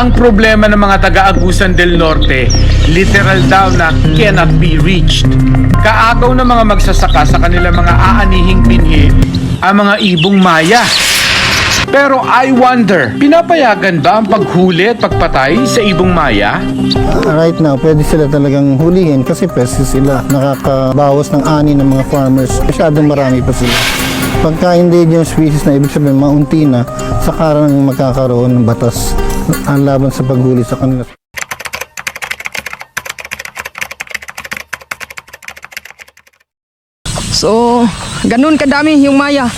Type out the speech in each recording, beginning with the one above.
Ang problema ng mga taga-Agusan del Norte, literal daw na cannot be reached. Kaagaw ng mga magsasaka sa kanilang mga aanihing binhi ang mga ibong maya. Pero I wonder, pinapayagan ba ang paghuli at pagpatay sa ibong maya? Right now, pwede sila talagang hulihin kasi pwede sila nakakabawas ng ani ng mga farmers. Masyadong marami pa sila. Pagka endangered species na ibig sabihin maunti na, saka lang magkakaroon ng batas ang laban sa paghuli sa kanila. So, ganun kadami yung maya.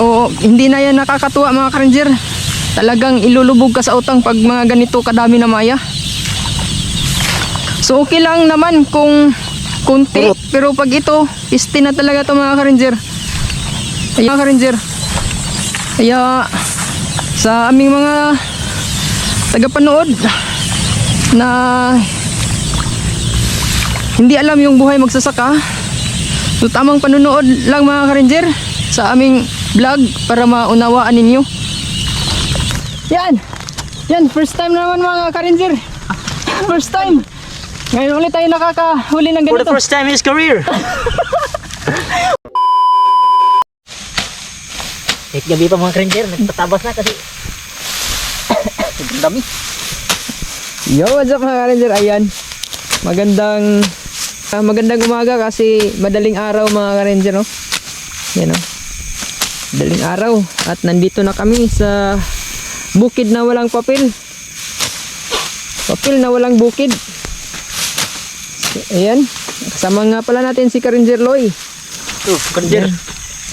O, hindi na yan nakakatuwa mga karanger. Talagang ilulubog ka sa utang pag mga ganito kadami na maya. So, okay lang naman kung kunti. Pero pag ito, piste na talaga to mga karanger. Kaya mga karanger. Kaya, sa aming mga tagapanood na hindi alam yung buhay magsasaka, So tamang panunood lang mga ka-ranger sa aming vlog para maunawaan ninyo. Yan! Yan, first time naman mga ka-ranger. First time. Ngayon ulit tayo nakakahuli ng For the ganito. first time in his career. Kahit gabi pa mga ranger, nagtatabas na kasi dami. Yo, what's up mga ka-ranger? Ayan. Magandang ah, magandang umaga kasi madaling araw mga ka-ranger no. Yan oh. Madaling araw at nandito na kami sa bukid na walang papel. Papel na walang bukid. Ayan. Kasama nga pala natin si Karinger Loy. Ito, ranger.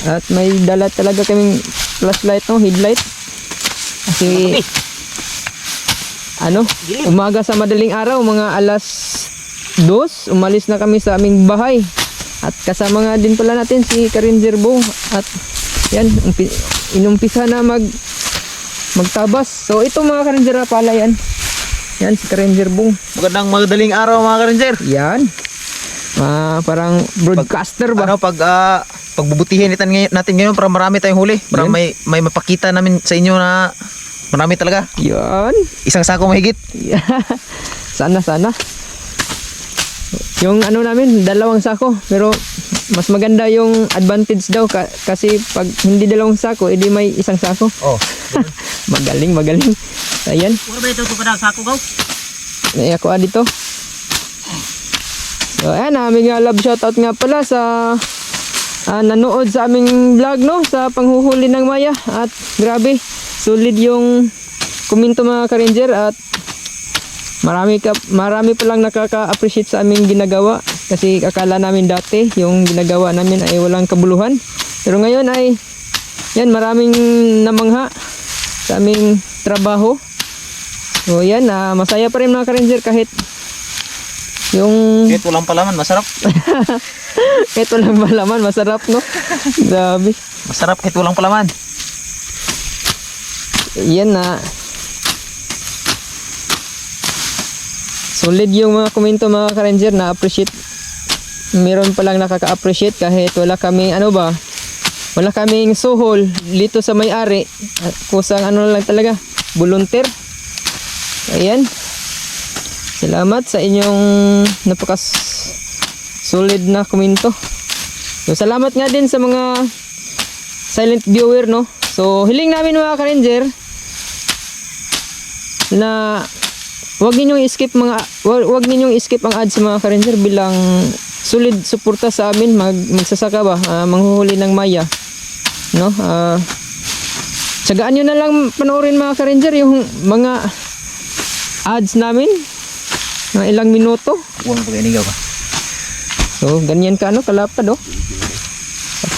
At may dala talaga kaming flashlight no, headlight. Kasi ano, umaga sa madaling araw, mga alas dos, umalis na kami sa aming bahay. At kasama nga din pala natin si Karinger Bo. At yan, umpi- inumpisa na mag magtabas. So ito mga Karinger pala yan. Yan si Karinger Bong. Magandang madaling araw mga ranger. Yan. Ah, parang broadcaster ba? Ano, pag ah, pagbubutihin natin ngayon, natin ngayon para marami tayong huli. Para Yan. may, may mapakita namin sa inyo na marami talaga. Yan. Isang sako mahigit. sana sana. Yung ano namin, dalawang sako. Pero mas maganda yung advantage daw ka- kasi pag hindi dalawang sako, edi may isang sako. Oh. Magaling, magaling. Ayan, Ano ba ito ito pa sako gaw? may ako ah dito. So ayan, aming uh, love shoutout nga pala sa ah, nanood sa aming vlog no, sa panghuhuli ng maya. At grabe, solid yung komento mga ka-ranger at Marami ka marami pa lang nakaka-appreciate sa aming ginagawa kasi akala namin dati yung ginagawa namin ay walang kabuluhan. Pero ngayon ay yan maraming namangha sa aming trabaho. So yan, ah, masaya pa rin mga ka-ranger kahit yung Kahit walang palaman, masarap. ito lang malaman masarap no. Grabe. Masarap kahit walang palaman. Yan na. Solid yung mga komento mga ka-ranger na appreciate. Meron pa lang nakaka-appreciate kahit wala kami ano ba? Wala kaming suhol dito sa may-ari. Kusang ano lang talaga, volunteer. Ayan. Salamat sa inyong napakas solid na komento. So, salamat nga din sa mga silent viewer no. So hiling namin mga ka-ranger na wag ninyong i-skip mga wag, wag ninyong i-skip ang ads mga ka-ranger bilang solid suporta sa amin mag magsasaka ba ah, manghuhuli ng maya no ah tsagaan nyo na lang panoorin mga ka-ranger yung mga ads namin mga ilang minuto Huwag pag inigaw ka. So, ganyan ka ano, kalapad oh.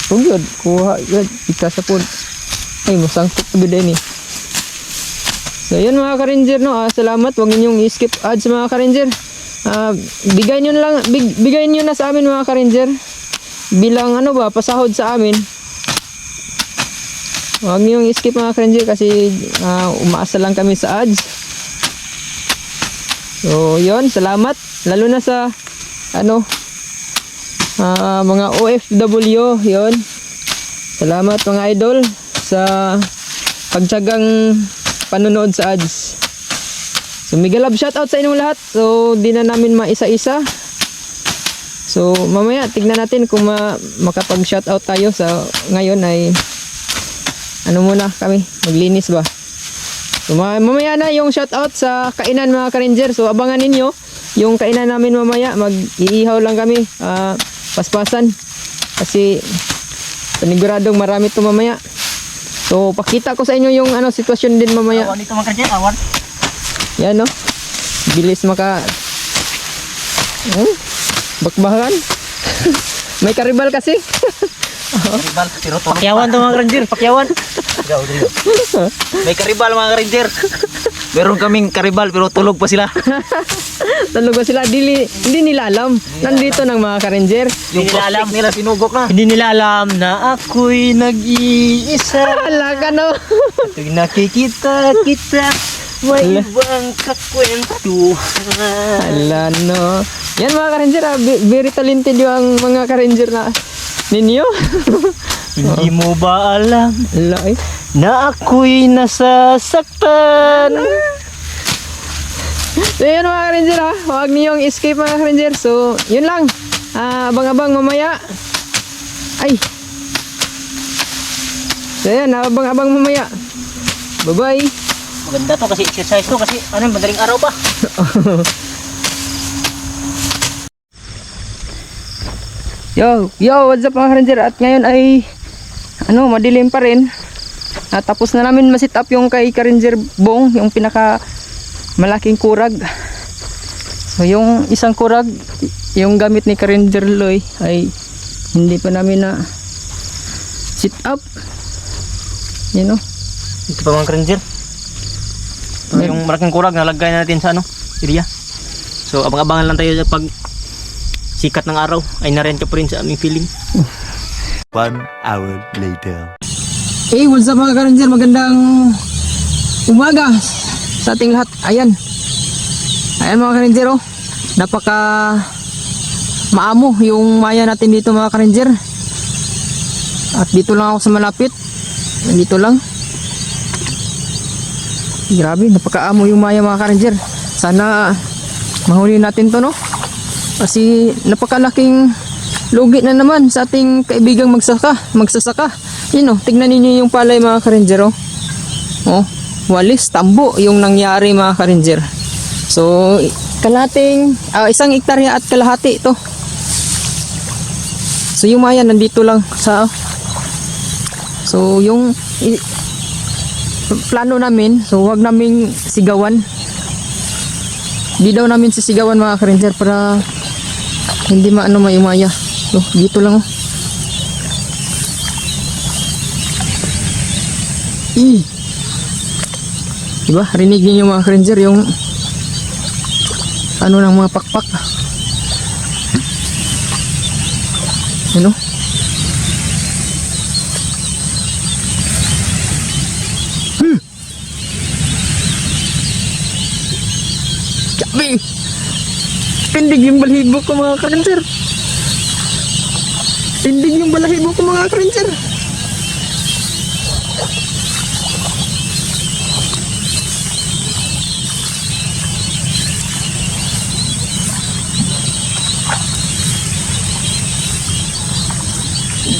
Yun, kuha yun, ika sa pod. Ay, masangkot na gud eh. So, yun mga ka-ranger no, ah, salamat. Huwag ninyong i-skip ads mga ka-ranger. Ah, bigay na lang, big, bigay nyo na sa amin mga ka-ranger. Bilang ano ba, pasahod sa amin. Huwag niyong i-skip mga ka-ranger kasi ah, umaasa lang kami sa ads. So, yun, salamat. Lalo na sa, ano, ah, mga OFW, yon Salamat mga idol sa pagtsagang panonood sa ads. So mega love shoutout sa inyong lahat. So di na namin maisa-isa. So mamaya tignan natin kung ma makapag shoutout tayo sa ngayon ay ano muna kami maglinis ba. So ma- mamaya na yung shoutout sa kainan mga ka-ranger. So abangan ninyo yung kainan namin mamaya. Mag-iihaw lang kami. ah, paspasan. Kasi paniguradong marami to mamaya. So pakita ko sa inyo yung ano sitwasyon din mamaya. Awan dito mga awan. Yan no. Bilis maka Hmm? Bakbakan. May karibal kasi. Karibal, pero Pakyawan to mga Ranger, pakyawan. May karibal mga Ranger. Meron kaming karibal pero tulog pa sila. Tulog ba sila? Dili, hindi nila alam. Nandito ng mga ka-ranger. Yung prospect nila sinugok na. Hindi nila alam na ako'y nag-iisa. Hala ka no. Tuwing nakikita kita, may ibang kakwentuhan. Hala no. Yan mga ka-ranger ah. Very talented yung mga ka-ranger na ninyo. Hindi mo ba alam Hala eh. Na ako'y nasasaktan? So yun mga ka-ranger ha. Huwag niyong escape mga ka-ranger. So yun lang. Ah, abang-abang mamaya. Ay. So yan, abang-abang mamaya. Bye-bye. Maganda to kasi exercise to kasi ano madaling araw pa. Yo, yo, what's up mga ranger? At ngayon ay ano, madilim pa rin. At tapos na namin ma-sit up yung kay Ranger Bong, yung pinaka malaking kurag. So yung isang kurag, yung gamit ni Ranger Loy ay hindi pa namin na sit up. You know? Ito pa mga ranger. Yung malaking kurag nalagay na natin sa ano, area. So abang-abangan lang tayo sa pag sikat ng araw ay narent ka pa rin sa aming feeling. One hour later. Hey, what's up mga ka-ranger? Magandang umaga sa ating lahat. Ayan. Ayan mga ka-ranger oh. Napaka maamo yung maya natin dito mga ka-ranger. At dito lang ako sa malapit. Dito lang. Grabe, napakaamo yung maya mga ka-ranger. Sana mahuli natin to no. Kasi napakalaking lugi na naman sa ating kaibigang magsaka, magsasaka. Yun oh, tignan ninyo yung palay mga ka-ranger oh. Oh, walis, tambo yung nangyari mga ka-ranger. So, kalating, ah, isang ektarya at kalahati ito. So, yung maya nandito lang sa So, yung plano namin, so wag naming sigawan. Di daw namin sisigawan mga ka-ranger para hindi maano may umaya. So, dito lang oh. Eh. Diba? Rinig niyo mga ka-ranger yung ano ng mga pakpak. Ano? Hmm. Sabi! Tindig yung balahibo ko mga ka-ranger. Tindig yung balahibo ko mga ka-ranger.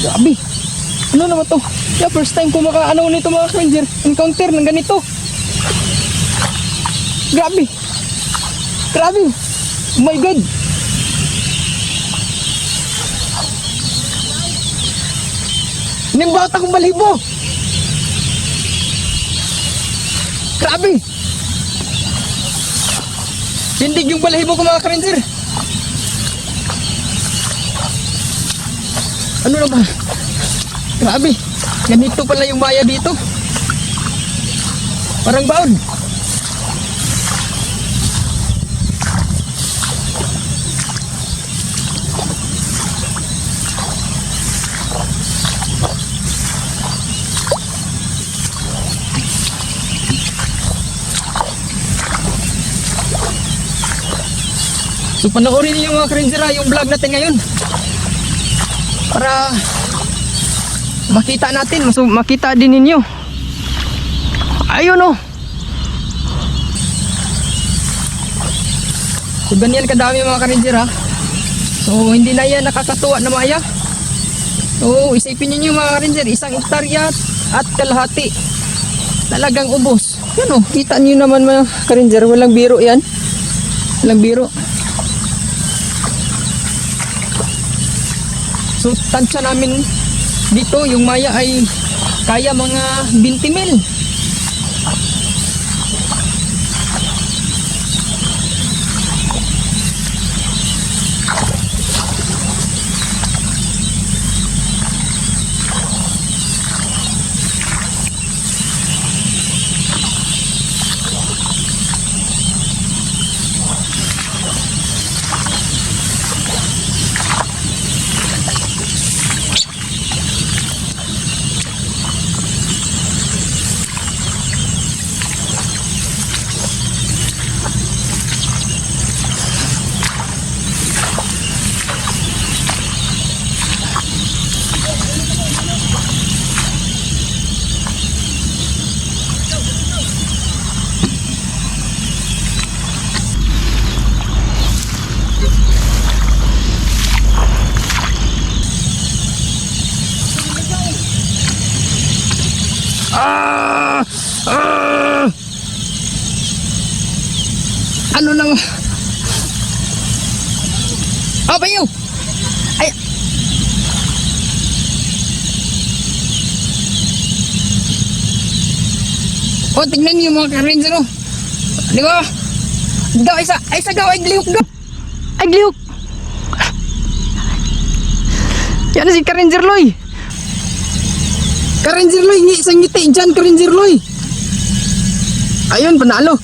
Grabe. Ano naman to? Yeah, first time ko makaano nito mga ranger. Encounter ng ganito. Grabe. Grabe. Oh my God. Nimbawat akong balibo. Grabe. Tindig yung balahibo ko mga ka-ranger. Ano na ba? Grabe. Ganito pala yung maya dito. Parang baon. So panoorin niyo mga ah, yung vlog natin ngayon para makita natin so makita din ninyo ayun oh So ganyan kadami mga ka-ranger ha. So hindi na yan nakakatuwa na maya. So isipin niyo mga ka-ranger, isang hektarya at kalahati. Talagang ubos. Yan o, kita niyo naman mga ka-ranger, walang biro yan. Walang biro. So tansya namin dito yung maya ay kaya mga 20 mil. Ano nang... Oh, bayo! Ay! Oh, tignan niyo mga ka-ranger oh. Di ba? Daw, isa, isa daw, ay glihok daw. Ay glihok! Yan na si ka-ranger Loy. Ka-ranger Loy, ngi isang ngiti dyan, ka-ranger Loy. Ayun, panalo.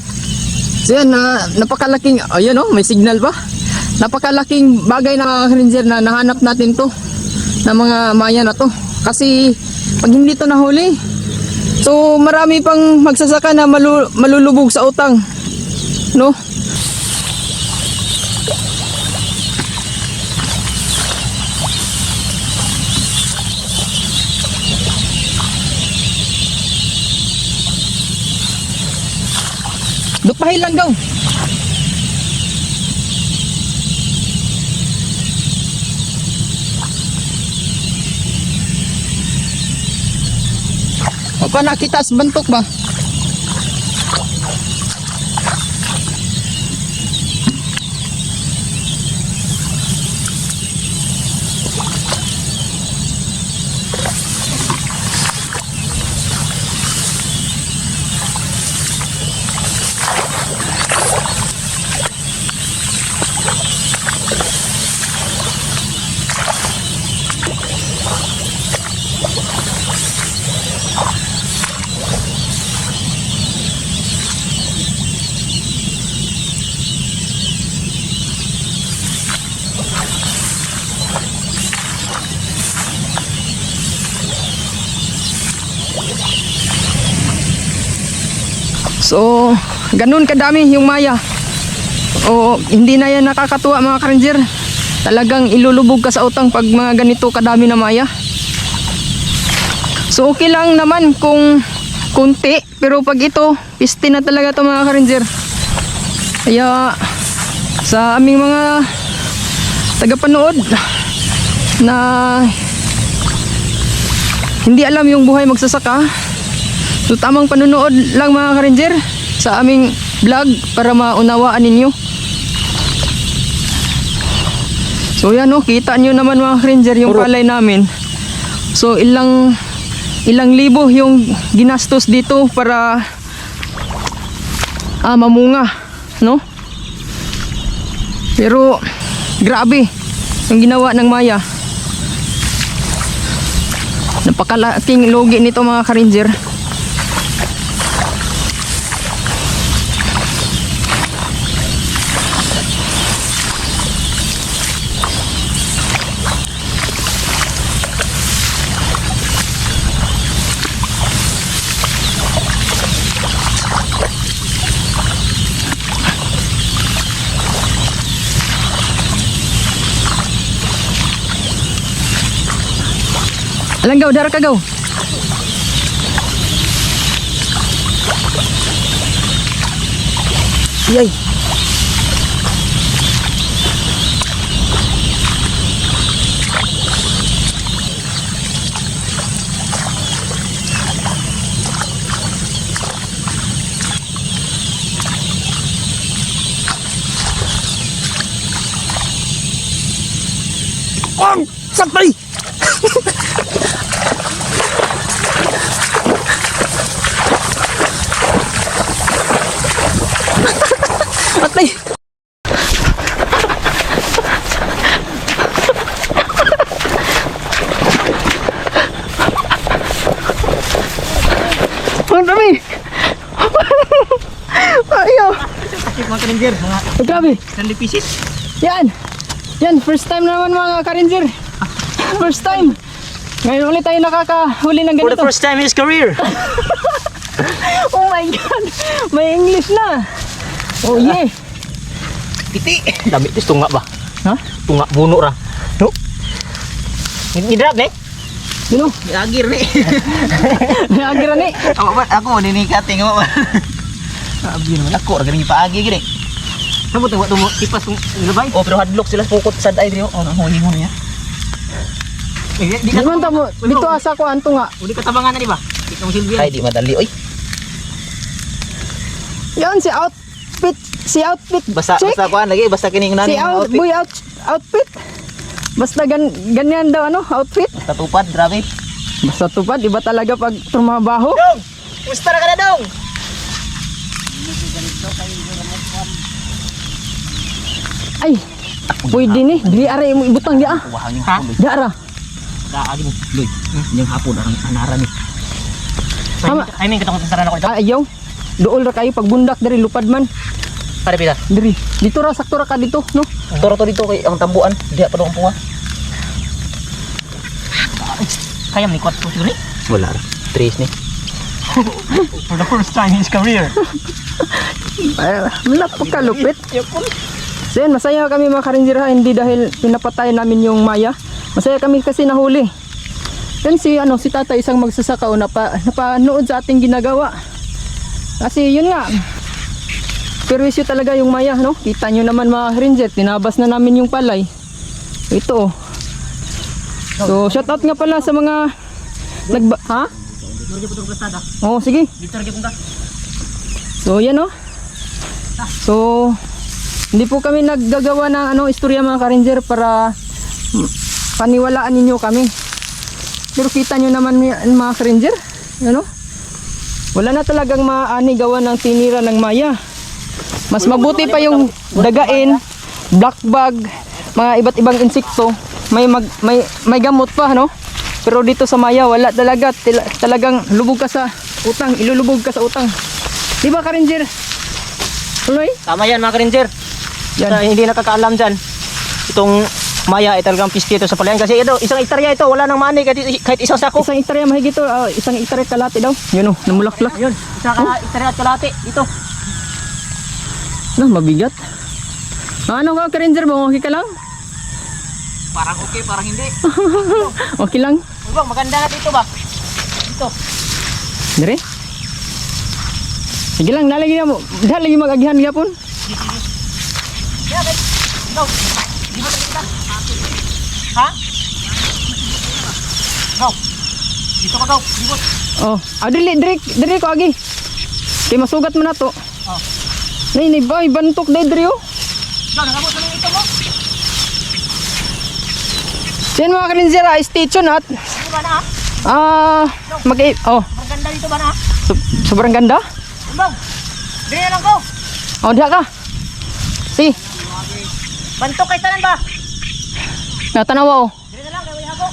So yan, na, napakalaking, ayun oh, may signal pa. Napakalaking bagay na ranger na nahanap natin to na mga maya na to. Kasi pag hindi to nahuli, so marami pang magsasaka na malu, malulubog sa utang. No? Dupahin lang daw. O pa nakita sa bantok ba? Ganun kadami yung maya. O, hindi na yan nakakatuwa mga ka-ranger. Talagang ilulubog ka sa utang pag mga ganito kadami na maya. So, okay lang naman kung kunti. Pero pag ito, piste na talaga to mga ka-ranger. Kaya, sa aming mga tagapanood na hindi alam yung buhay magsasaka, So tamang panunood lang mga ka-ranger sa aming vlog para maunawaan ninyo. So yan oh, kita nyo naman mga ka-ranger yung palay namin. So ilang ilang libo yung ginastos dito para ah, mamunga, no? Pero grabe yung ginawa ng Maya. Napakalaking logi nito mga ka-ranger. Langgaw, daro ka gaw. Yay. Ang! Sakpay! grabe! 10 pieces. Yan! Yan, first time naman mga ka-ranger. First time! Ngayon ulit tayo nakakahuli ng For the ganito. first time in his career. Oh my God! May English na! Oh yeah! Piti. Dami, ito tunga ba? Ha? Tunga, buno ra. No? Ni-drop, ne? Yun o, Agir, ne? nagira ni. Ako ba? Ako mo dinikate nga ba? Sabi naman ako, galing paagi gini. Sabo tunga tumo tipas tong ilabay. Oh, pero hadlock sila pukot sa ay drio. Oh, nang huli mo niya. Eh, Di ka man tamo, dito asa ko anto nga. Uli ka tabangan na di ba? Di ka mo silbihan. Ay, di madali oy. Yan si outfit, si outfit. Basta Check. basta kuan lagi, basta kining Si nani out, outfit. boy out, outfit. Basta gan, ganyan daw ano, outfit. Tatupad, grabe. Basta tupad, iba talaga pag trumabaho. Dong! Musta na ka na dong? Ay, pwede ni. Dili aray mo ibutang di ah. Wahang yung Ha? hapon. Di ara. Kaagi mo. Loy, yung hapon ang anaran ni. I mean, katong tasaran ako dito. Ah, ayaw. Dool ra kayo pag bundak diri lupad man. Pare pita. Diri. Dito ra sakto ra ka dito, no? Toro to dito kay ang tambuan. Diha pa dong puwa. Kaya ni kwat ko siguro ni. Wala ra. Tres ni. For the first time in his career. Ay, wala po kalupit. So yan, masaya kami mga karinjir ha, hindi dahil pinapatay namin yung maya. Masaya kami kasi nahuli. Yan si, ano, si tata isang magsasaka o napa, napanood sa ating ginagawa. Kasi yun nga, perwisyo talaga yung maya, no? Kita nyo naman mga karinjir, tinabas na namin yung palay. Ito oh. So, shout out nga pala sa mga nagba... Ha? Oo, sige. Lagi punta. So yan oh. So hindi po kami naggagawa ng ano istorya mga ka-ranger para mm, paniwalaan ninyo kami. Pero kita nyo naman mga ka-ranger, ano? Wala na talagang maani gawa ng tinira ng maya. Mas mabuti pa yung dagain, black bag, mga iba't ibang insekto. May mag, may may gamot pa, no? Pero dito sa maya wala talaga Tila- talagang lubog ka sa utang, ilulubog ka sa utang. Di ba, ka-ranger? Tuloy? Tama yan mga karinjer. Yan. Yan. hindi nakakaalam dyan. Itong maya ay talagang pisti ito sa palayan. Kasi ito, isang hektarya ito. Wala nang money kahit, kahit isang sako. Isang hektarya mahigit to, ah, isang hektarya kalate daw. Yun oh, namulaklak. Ayun, isang ka, hektarya at kalate. Dito. Na, mabigat. Ano ka, ka-ranger mo? Okay ka lang? Parang okay, parang hindi. Okay lang? Diba, maganda nga dito ba? Dito. Dire? Sige lang, nalagi mo. Nalagi mag-agihan gapon. Yeah, babe. Go. Di ba kita? Ha? Go. Dito ka go. Dito. Oh, ah, dili, dili, dili ko agi. Kay masugat mo na to. Oh. Nay, nay, boy, bantok na diri oh. Go, nakabot na ito mo. Yan mga ka-ranger, ah, stay tuned at ba na ah, mag oh, Maganda dito ba na so- sobrang ganda. Tumbang. Dito na lang go. Oh, diha ka. Bantok kay tanan ba? natanawa oh. Dito na lang, kaya wala ako.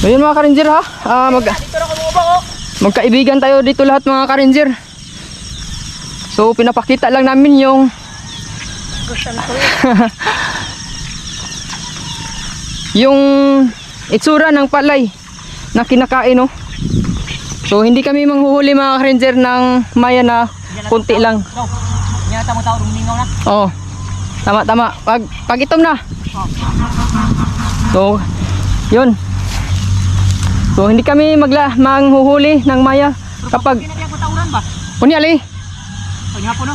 So yun mga ka-ranger ha. Ah, mag Dito oh. magkaibigan tayo dito lahat mga ka-ranger. So pinapakita lang namin yung yung itsura ng palay na kinakain no. So hindi kami manghuhuli mga ka-ranger ng maya na kunti lang. Na tamo tao rumingaw na. Oo. Tama tama. Pag pag itom na. So, 'yun. So hindi kami magla manghuhuli ng maya kapag patauran ba? Unya ali, Pag hapon no.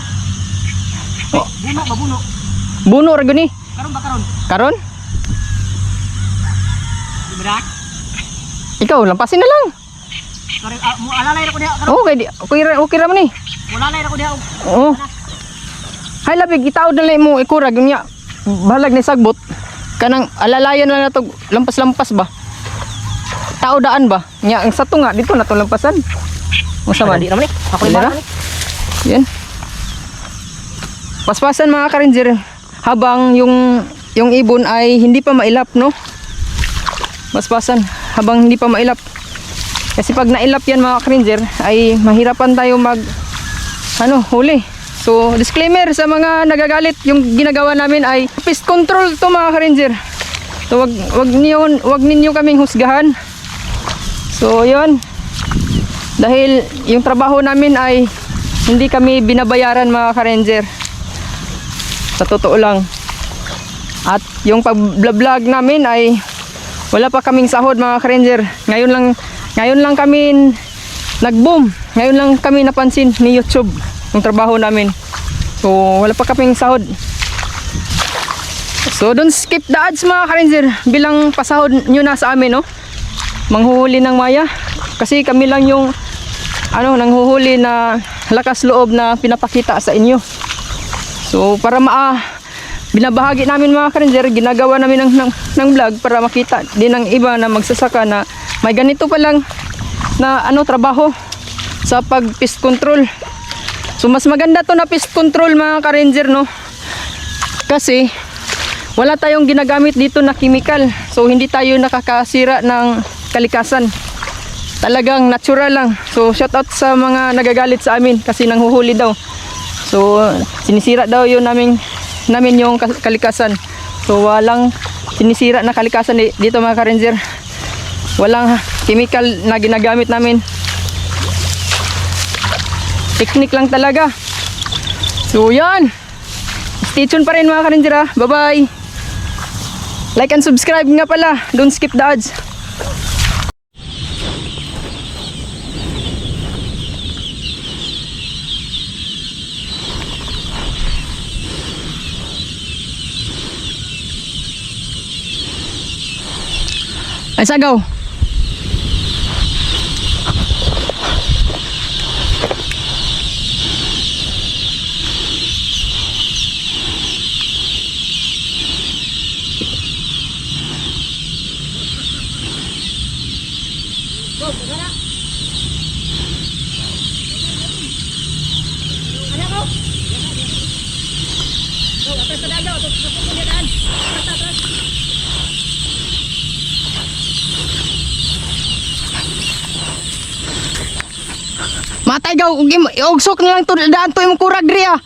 Oh. Buno ba buno? buno ra gani. Karon ba karon? Karon? Na? Ikaw lampasin na lang. Karon mo alalay ra ko diha. Oh, okay, okay, okay ra man ni. Wala lay ra ko diha. Oo. Hay labig itaw dali mo ikurag unya. balag ni sagbot. Kanang alalayan lang nato lampas-lampas ba? Tao daan ba? Nya ang sato nga dito nato lampasan. Musa man Hindi naman eh. Ako Dira? baka yan paspasan mga ka-ranger habang yung yung ibon ay hindi pa mailap no? Paspasan habang hindi pa mailap. Kasi pag nailap yan mga ka-ranger ay mahirapan tayo mag ano huli so disclaimer sa mga nagagalit yung ginagawa namin ay pest control to mga ka-ranger. So wag wag niyo wag ninyo kaming husgahan. So yon dahil yung trabaho namin ay hindi kami binabayaran mga ka-ranger. Sa totoo lang. At yung pag-vlog namin ay wala pa kaming sahod mga ka-ranger. Ngayon lang ngayon lang kami nag-boom. Ngayon lang kami napansin ni YouTube yung trabaho namin. So wala pa kaming sahod. So don't skip the ads mga ka-ranger. Bilang pasahod nyo na sa amin no? Manghuhuli ng maya. Kasi kami lang yung ano nanghuhuli na lakas loob na pinapakita sa inyo. So para maa binabahagi namin mga ka-ranger ginagawa namin ng, ng, ng vlog para makita din ng iba na magsasaka na may ganito pa lang na ano trabaho sa pag pest control so mas maganda to na pest control mga ka-ranger no? Kasi wala tayong ginagamit dito na chemical. So hindi tayo nakakasira ng kalikasan. Talagang natural lang. So shout out sa mga nagagalit sa amin kasi nanghuhuli daw. So sinisira daw yun namin namin yung kal- kalikasan. So walang sinisira na kalikasan di- dito mga ka-ranger. Walang chemical na ginagamit namin technique lang talaga. So yan stay tuned pa rin mga ka-ranger ha. bye bye like and subscribe nga pala. Don't skip the ads Ay, sagaw. Matay gaw, ug im- iugsok na lang to daan to imong kurag diri ah.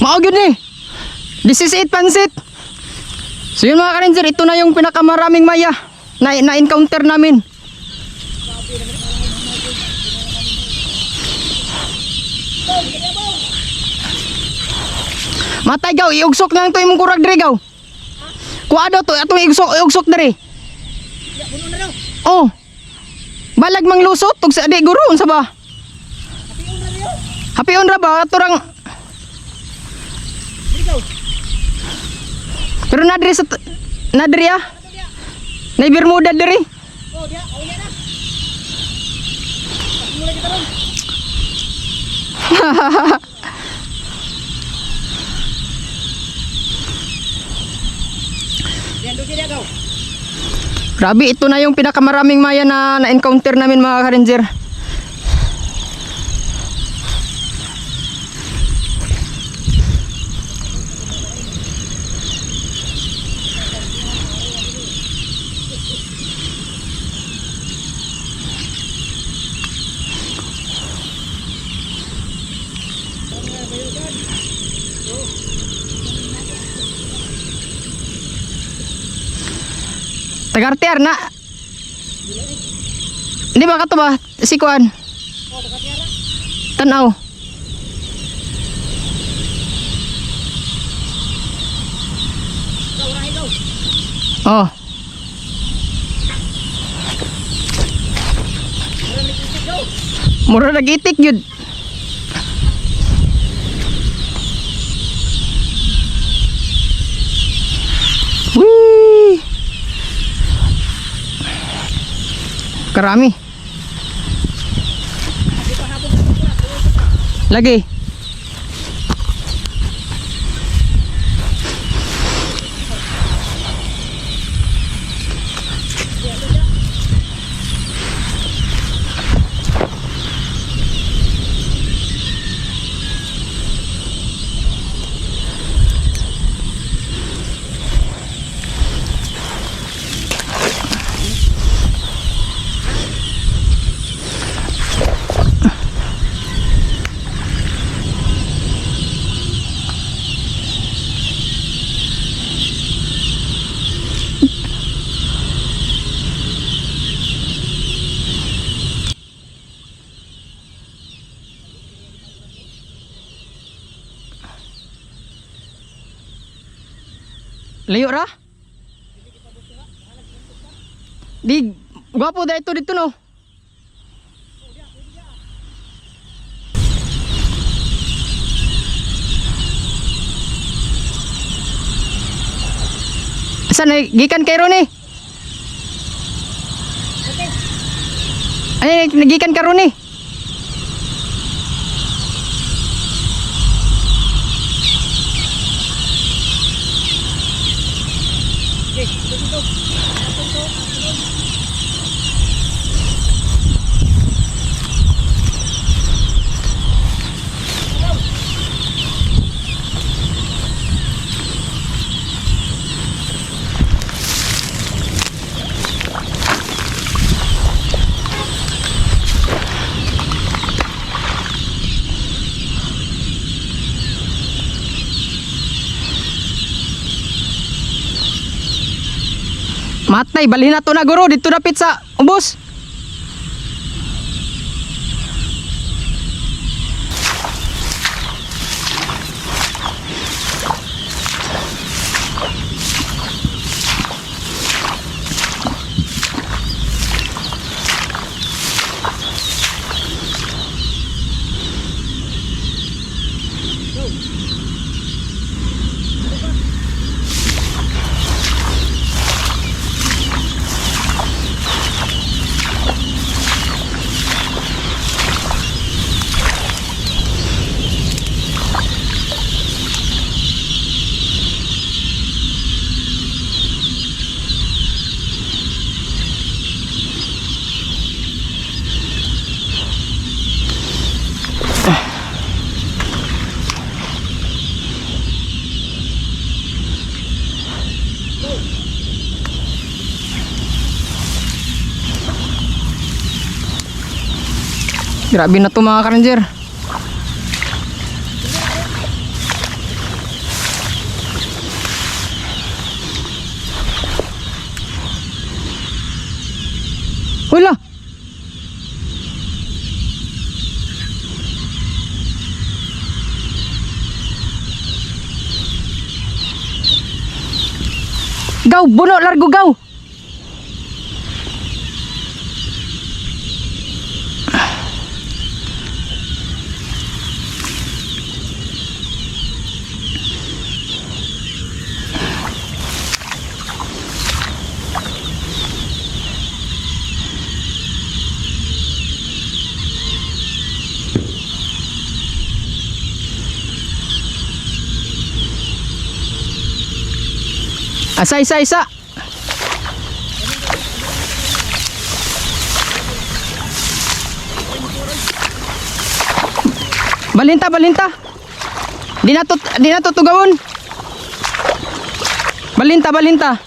Mao gyud ni. This is it pansit. So yun mga ka-ranger, ito na yung pinakamaraming maya na na-encounter namin. Matay gaw, iugsok na lang to imong kurag diri gaw. Kuha daw to, atong iugsok, iugsok diri. Oh. Balag mang lusot, tug sa di guro unsa ba? Hapion ra ba aturang Pero na diri sa t- na diri ah. Na Bermuda diri. Ito na yung pinakamaraming maya na na-encounter namin mga ka-ranger. Tagartiar na. Di ba kato ba? Si Kuan. Tanaw. Oh. Mura nagitik yun. Karami. Lagi. Layo ra? Di, gwapo da ito dito no. Saan na, gikan kay Ron eh? Ay, nagikan ka Ron Matay, balhin na to na guro, dito na pizza. Ubus. Grabe na to mga ka-ranger. Wala. Gaw, buno, largo, gaw. Asa, isa, isa. Balinta, balinta. Di na di na to tugawon. Balinta, balinta.